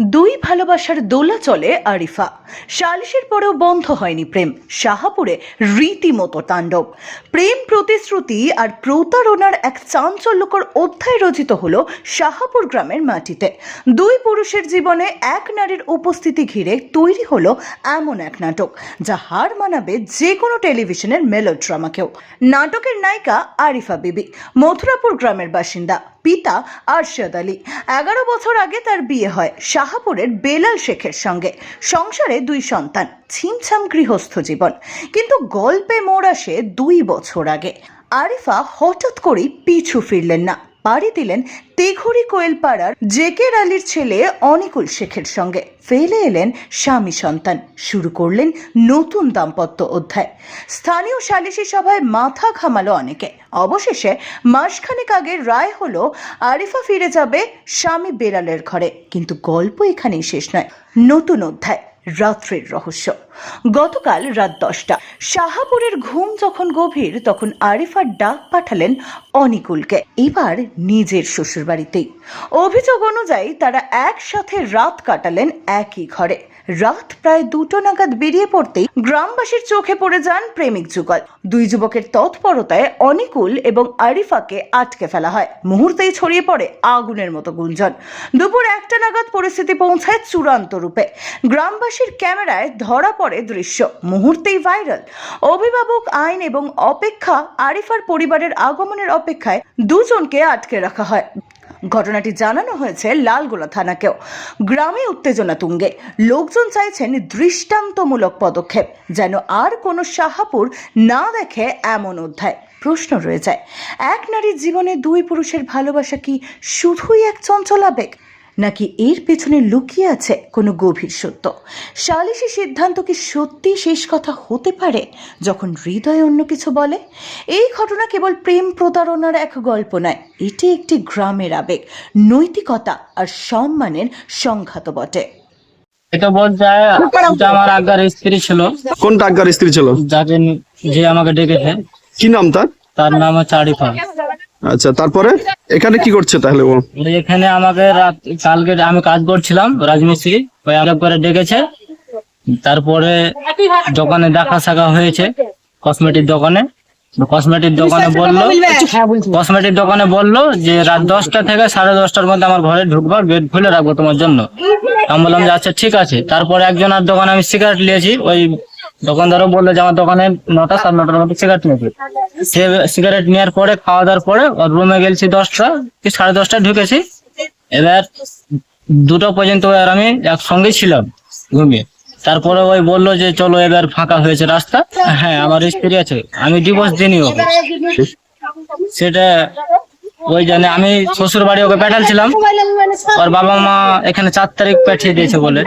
দুই ভালোবাসার দোলা চলে আরিফা। সালিশের পরেও বন্ধ হয়নি প্রেম। শাহাপুরে রীতিমতো তাণ্ডব। প্রেম প্রতিশ্রুতি আর প্রতারণার এক চাঞ্চল্যকর অধ্যায় রচিত হল শাহাপুর গ্রামের মাটিতে। দুই পুরুষের জীবনে এক নারীর উপস্থিতি ঘিরে তৈরি হলো এমন এক নাটক, যা হার মানাবে যে কোনো টেলিভিশনের মেলোড্রামাকেও। নাটকের নায়িকা আরিফা বিবি, মথুরাপুর গ্রামের বাসিন্দা, পিতা আরশাদ আলী। এগারো বছর আগে তার বিয়ে হয়। শাহাপুরের বেলাল শেখের সঙ্গে। সংসারে দুই সন্তান, ছিমছাম গৃহস্থ জীবন। কিন্তু গল্পে মোড় আসে দুই বছর আগে। আরিফা হঠাৎ করেই পিছু ফিরলেন না। পাড়ি দিলেন তেঘুরি কোয়েলপাড়ার জেকের আলীর ছেলে অনিকুল শেখের সঙ্গে। ফেলে এলেন স্বামী সন্তান। শুরু করলেন নতুন দাম্পত্য অধ্যায়। স্থানীয় সালিশি সভায় মাথা ঘামালো অনেকে। অবশেষে মাসখানেক আগে রায় হলো, আরিফা ফিরে যাবে স্বামী বেলালের ঘরে। কিন্তু গল্প এখানেই শেষ নয়। নতুন অধ্যায়। রাত্রির রহস্য। গতকাল রাত দশটা, শাহাপুরের ঘুম যখন গভীর, তখন আরিফার ডাক পাঠালেন অনিকুলকে। এবার নিজের শ্বশুরবাড়িতেই। অভিযোগ অনুযায়ী তারা একসাথে রাত কাটালেন একই ঘরে। রাত প্রায় দুটো নাগাদ বেরিয়ে পড়তেই গ্রামবাসীর চোখে পড়ে যান প্রেমিক যুগল। দুই যুবকের তৎপরতায় অনিকুল এবং আরিফাকে আটকে ফেলা হয়। মুহূর্তেই ছড়িয়ে পড়ে আগুনের মতো গুঞ্জন। দুপুর একটা নাগাদ পরিস্থিতি পৌঁছায় চূড়ান্ত রূপে। গ্রামবাসীর ক্যামেরায় ধরা পড়ে দৃশ্য। মুহূর্তেই ভাইরাল। অভিভাবক আইন এবং অপেক্ষা আরিফার পরিবারের আগমনের অপেক্ষায় দুজনকে আটকে রাখা হয়। ঘটনাটি জানানো হয়েছে লালগোলা থানাকেও। গ্রামে উত্তেজনা তুঙ্গে। লোকজন চাইছেন দৃষ্টান্তমূলক পদক্ষেপ, যেন আর কোনো সাহাপুর না দেখে এমন অধ্যায়। প্রশ্ন রয়ে যায়, এক নারীর জীবনে দুই পুরুষের ভালোবাসা কি শুধুই এক চঞ্চল আবেগ? নাকি এর পেছনে লুকিয়ে আছে কোনো গভীর সত্য? সালিসি সিদ্ধান্ত কি সত্যি শেষ কথা হতে পারে যখন হৃদয় অন্য কিছু বলে? এই ঘটনা কেবল প্রেম প্রতারণার এক গল্প নয় এটি একটি গ্রামের আবেগ নৈতিকতা আর সম্মানের সংঘাত বটে। এটা বলছে যে আমার আগার স্ত্রী ছিল। কোন টাকার স্ত্রী ছিল? যাকে যে আমাকে ডেকেছে। কি নাম তার? তার নাম হচ্ছে আরিফা আচ্ছা তারপরে? এখানে কি করছে তাহলে ও? এখানে আমাকে রাত কালকে আমি কাজ করছিলাম, রাজমিস্ত্রি, ওই আলাপ করে ডেকেছে। তারপরে দোকানে দেখা সাকা হয়েছে কসমেটিক দোকানে। কসমেটিক দোকানে বলল কসমেটিক দোকানে বলল যে রাত দশটা থেকে সাড়ে দশটার মধ্যে আমার ঘরে ঢুকবার গেট খুলে রাখব তোমার জন্য। আমি বললাম যে আচ্ছা ঠিক আছে। তারপরে একজনের দোকানে আমি সিগারেট নিয়েছি, ওই দোকানদারও বলল যে, আমার দোকানে নটা সাড়ে নটার মধ্যে সিগারেট নিয়েছি সে সিগারেট নেওয়ার পরে, খাওয়া দাওয়ার পরে, ওর রুমে গেছি দশটা, কি সাড়ে দশটায় ঢুকেছি। এবার দুটো পর্যন্ত আর আমি একসঙ্গে ছিলাম ঘুমিয়ে। তারপরে ওই বলল যে, চলো এবার ফাঁকা হয়েছে রাস্তা। হ্যাঁ আমার স্ত্রী আছে, আমি ডিভোর্স দিইনি ওকে। সেটা ওই জন্য আমি শ্বশুর বাড়ি ওকে পাঠালছিলাম। ওর বাবা মা এখানে চার তারিখ পাঠিয়ে দিয়েছে বলে।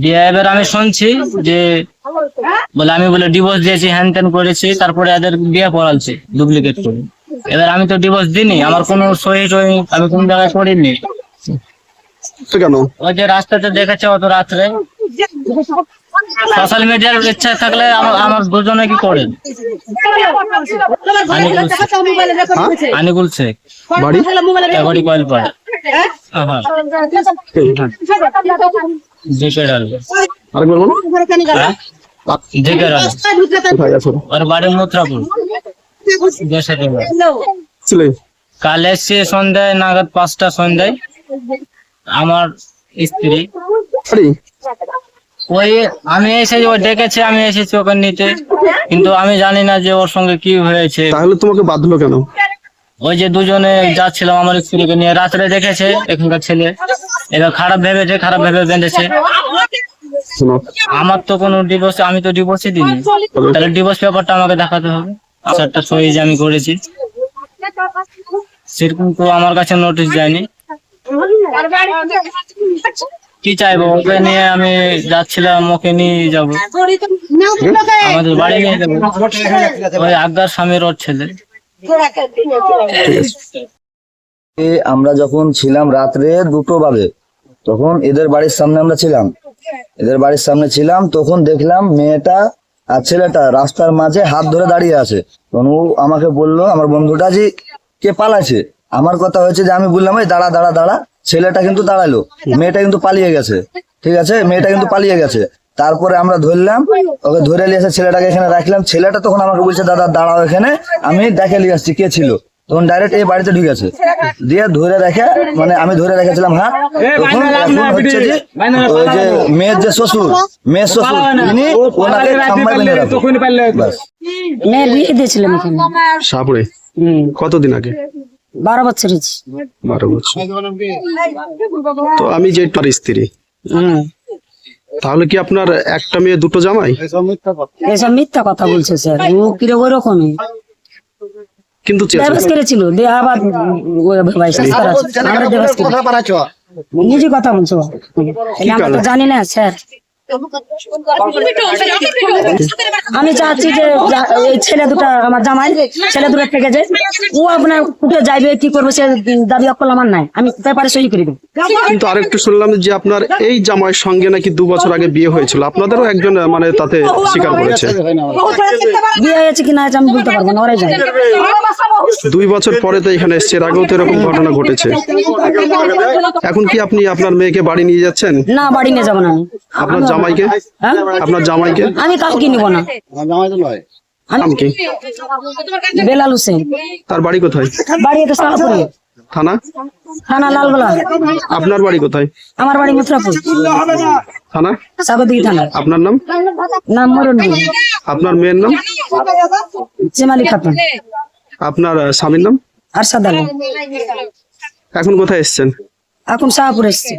দিয়ে এবার আমি শুনছি যে বলে আমি বলে ডিভোর্স দিয়েছি হ্যান ত্যান করেছি তারপরে এদের বিয়ে পড়ালছে ডুপ্লিকেট করে। এবার আমি তো ডিভোর্স দিইনি আমার কোনো সহি টহি আমি কোন জায়গায় করিনি। কেন? ওই যে রাস্তাতে দেখেছে অত রাত্রে। সোশ্যাল মিডিয়ার ইচ্ছা থাকলে আমার আমার দুজনে কি করেন আনিকুল শেখ। বাড়ি? এগারি কয়েল পাড়া হ্যাঁ। আরেকবার বলুন। ওর বাড়ি কাল এসছে সন্ধ্যায় নাগাদ পাঁচটা সন্ধ্যায়। আমার স্ত্রী। ওই আমি এসে ও ডেকেছে আমি এসেছি ওকে নিতে। কিন্তু আমি জানি না যে ওর সঙ্গে কি হয়েছে। তাহলে তোমাকে বাঁধলো কেন? ওই যে দুজনে যাচ্ছিলাম আমার স্ত্রীকে নিয়ে রাত্রে দেখেছে এখানকার ছেলে। এবার খারাপ ভেবেছে খারাপ ভেবে বেঁধেছে। আমার তো কোনো ডিভোর্স আমি তো ডিভোর্সই দিইনি। তাহলে ডিভোর্স পেপারটা আমাকে দেখাতে হবে। চারটা সই যে আমি করেছি। সেরকম তো আমার কাছে নোটিশ যায়নি কি চাইব? ওকে নিয়ে আমি যাচ্ছিলাম ওকে নিয়ে যাব। আমাদের বাড়ি নিয়ে যাব। ওই আজ্ঞার স্বামীর ওর ছেলে। আমরা যখন ছিলাম রাত্রে দুটো বাজে তখন এদের বাড়ির সামনে আমরা ছিলাম। এদের বাড়ির সামনে ছিলাম, তখন দেখলাম মেয়েটা আর ছেলেটা রাস্তার মাঝে হাত ধরে দাঁড়িয়ে আছে। তখন ও আমাকে বলল, আমার বন্ধুটা যে কে পালাছে আমার কথা হয়েছে যে আমি বললাম ওই দাঁড়া দাঁড়া দাঁড়া, ছেলেটা কিন্তু দাঁড়াল, মেয়েটা কিন্তু পালিয়ে গেছে, ঠিক আছে? মেয়েটা কিন্তু পালিয়ে গেছে। তারপরে আমরা ধরলাম, ওকে ধরে নিয়ে এসে ছেলেটাকে এখানে রাখলাম। ছেলেটা তখন আমাকে বলছে, দাদা, দাঁড়াও এখানে, আমি দেখে নিয়ে আসছি কে ছিল। তখন ডাইরেক্ট এই বাড়িতে ঢুকেছে দিয়ে ধরে রেখে মানে আমি ধরে রেখেছিলাম হ্যাঁ? তখন এখন হচ্ছে যে ওই যে মেয়ের যে শ্বশুর মেয়ের শ্বশুর তিনি ওনাকে খাম্বায় বেঁধে। মেয়ের বিয়ে দিয়েছিলাম এখানে। শাহপুরে হুম। কতদিন আগে? বারো বছর বারো বছর। তো আমি যে তার স্ত্রী হুম। তাহলে কি আপনার একটা মেয়ে দুটো জামাই? এসব মিথ্যা কথা বলছে স্যার। ও কীরকম ওরকমই? কিন্তু দেবাস করেছিল ভাই আমরা দেবাস করি নিজে কথা বলছো। আমরা তো জানি না স্যার। আমি চাচ্ছি যে এই ছেলে দুটো আমার জামাই ছেলে দুটো থেকে যে ও আপনার কুটে যাইবে কি করবে সে দাবি অকল আমার নাই। আমি পেপারে সই করে দেবো। কিন্তু আরেকটু শুনলাম যে আপনার এই জামাইয়ের সঙ্গে নাকি দু বছর আগে বিয়ে হয়েছিল। আপনাদেরও একজন মানে তাতে স্বীকার করেছে। বিয়ে হয়েছে কি না হয়েছে আমি বলতে পারব না ওরাই জানে। দুই বছর পরে তো এখানে এসছে এর আগেও তো এরকম ঘটনা ঘটেছে। এখন কি আপনি আপনার মেয়েকে বাড়ি নিয়ে যাচ্ছেন? না বাড়ি নিয়ে যাব না আমি। আপনার জামাইকে? হ্যাঁ? আপনার জামাইকে? আমি কাউকে নিব না। নাম কি? বেলাল হোসেন। তার বাড়ি কোথায়? বাড়ি তো শাহপুরে থানা? থানা লালগোলা আপনার বাড়ি কোথায়? আমার বাড়ি মিত্রাপুর থানা? সাগরদিঘি থানা। আপনার নাম? নাম মরণ আপনার মেয়ের নাম? চেমালি খাতুন। আপনার স্বামীর নাম? আর আলম। এখন কোথায় এসছেন? এখন শাহপুর এসছে।